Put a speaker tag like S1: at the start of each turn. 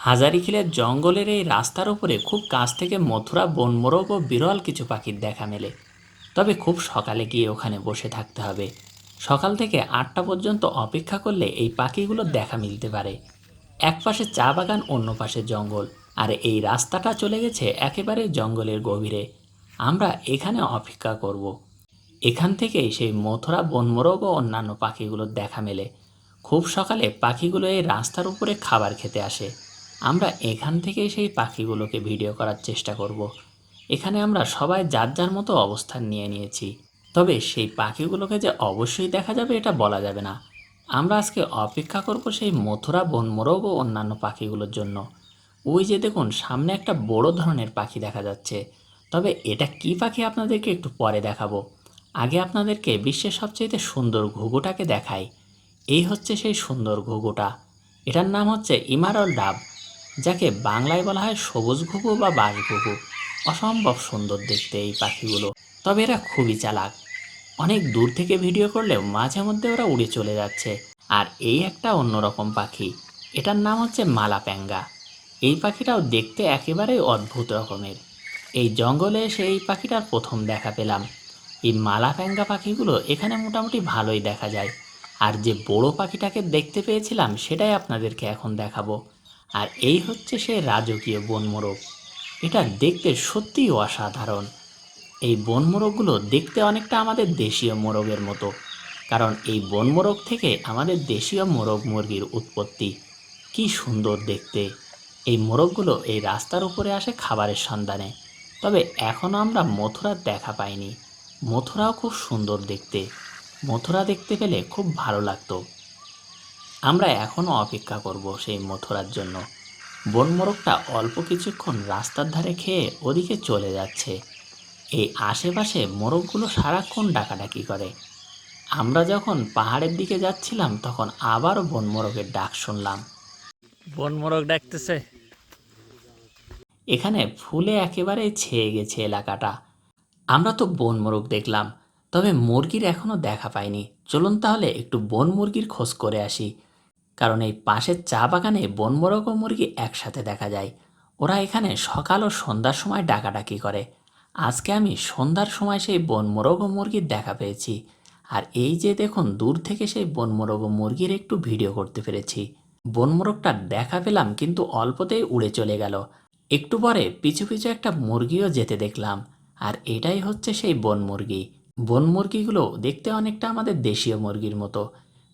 S1: হাজারিখিলের জঙ্গলের এই রাস্তার উপরে খুব কাছ থেকে মথুরা, বনমোরগ ও বিরল কিছু পাখির দেখা মেলে। তবে খুব সকালে গিয়ে ওখানে বসে থাকতে হবে। সকাল থেকে আটটা পর্যন্ত অপেক্ষা করলে এই পাখিগুলোর দেখা মিলতে পারে। এক পাশে চা বাগান, অন্য পাশে জঙ্গল। আর এই রাস্তাটা চলে গেছে একেবারে জঙ্গলের গভীরে। আমরা এখানে অপেক্ষা করব। এখান থেকেই সেই মথুরা, বনমোরগ ও অন্যান্য পাখিগুলোর দেখা মেলে। খুব সকালে পাখিগুলো এই রাস্তার উপরে খাবার খেতে আসে। আমরা এখান থেকেই সেই পাখিগুলোকে ভিডিও করার চেষ্টা করব। এখানে আমরা সবাই যার যার মতো অবস্থান নিয়ে নিয়েছি। তবে সেই পাখিগুলোকে যে অবশ্যই দেখা যাবে এটা বলা যাবে না। আমরা আজকে অপেক্ষা করব সেই মথুরা বনমোরগ ও অন্যান্য পাখিগুলোর জন্য। ওই যে দেখুন, সামনে একটা বড় ধরনের পাখি দেখা যাচ্ছে। তবে এটা কি পাখি আপনাদেরকে একটু পরে দেখাবো। আগে আপনাদেরকে বিশ্বের সবচেয়ে সুন্দর ঘুঘুটাকে দেখাই। এই হচ্ছে সেই সুন্দর ঘুঘুটা। এটার নাম হচ্ছে ইমারল ডাব। যাকে বাংলায় বলা হয় সবুজ ঘুঘু বা বাস ঘুঘু। অসম্ভব সুন্দর দেখতে এই পাখিগুলো। তবে এরা খুবই চালাক। অনেক দূর থেকে ভিডিও করলেও মাঝে মধ্যে ওরা উড়ে চলে যাচ্ছে। আর এই একটা অন্যরকম পাখি। এটার নাম হচ্ছে মালা প্যাঙ্গা। এই পাখিটাও দেখতে একেবারেই অদ্ভুত রকমের। এই জঙ্গলে এসে এই পাখিটার প্রথম দেখা পেলাম। এই মালা প্যাঙ্গা পাখিগুলো এখানে মোটামুটি ভালোই দেখা যায়। আর যে বড় পাখিটাকে দেখতে পেয়েছিলাম সেটাই আপনাদেরকে এখন দেখাবো। আর এই হচ্ছে সে রাজকীয় বনমোরগ। এটা দেখতে সত্যিই অসাধারণ। এই বনমোরগগুলো দেখতে অনেকটা আমাদের দেশীয় মোরগের মতো, কারণ এই বনমোরগ থেকে আমাদের দেশীয় মোরগ মুরগির উৎপত্তি। কি সুন্দর দেখতে। এই মোরগগুলো এই রাস্তার উপরে আসে খাবারের সন্ধানে। তবে এখনও আমরা মথুরা দেখা পাইনি। মথুরাও খুব সুন্দর দেখতে। মথুরা দেখতে পেলে খুব ভালো লাগতো। আমরা এখনও অপেক্ষা করব সেই মথুরার জন্য। বনমোরগটা অল্প কিছুক্ষণ রাস্তার ধারে খেয়ে ওদিকে চলে যাচ্ছে। এই আশেপাশে মোরগগুলো সারাক্ষণ ডাকাডাকি করে। আমরা যখন পাহাড়ের দিকে যাচ্ছিলাম তখন আবারও বনমোরগের ডাক শুনলাম।
S2: বনমোরগ ডাকতেছে।
S1: এখানে ফুলে একেবারে ছেয়ে গেছে এলাকাটা। আমরা তো বন মোরগ দেখলাম তবে মুরগির এখনও দেখা পাইনি। চলুন তাহলে একটু বন মুরগির খোঁজ করে আসি। কারণ এই পাশের চা বাগানে বন মোরগ ও মুরগি একসাথে দেখা যায়। ওরা এখানে সকাল ও সন্ধ্যার সময় ডাকাডাকি করে। আজকে আমি সন্ধ্যার সময় সেই বন মোরগ ও মুরগির দেখা পেয়েছি। আর এই যে দেখুন, দূর থেকে সেই বন মোরগ ও মুরগির একটু ভিডিও করতে পেরেছি। বন মোরগটা দেখা পেলাম কিন্তু অল্পতেই উড়ে চলে গেল। একটু পরে পিছু পিছু একটা মুরগিও যেতে দেখলাম। আর এটাই হচ্ছে সেই বন মুরগি বন মুরগিগুলো দেখতে অনেকটা আমাদের দেশীয় মুরগির মতো।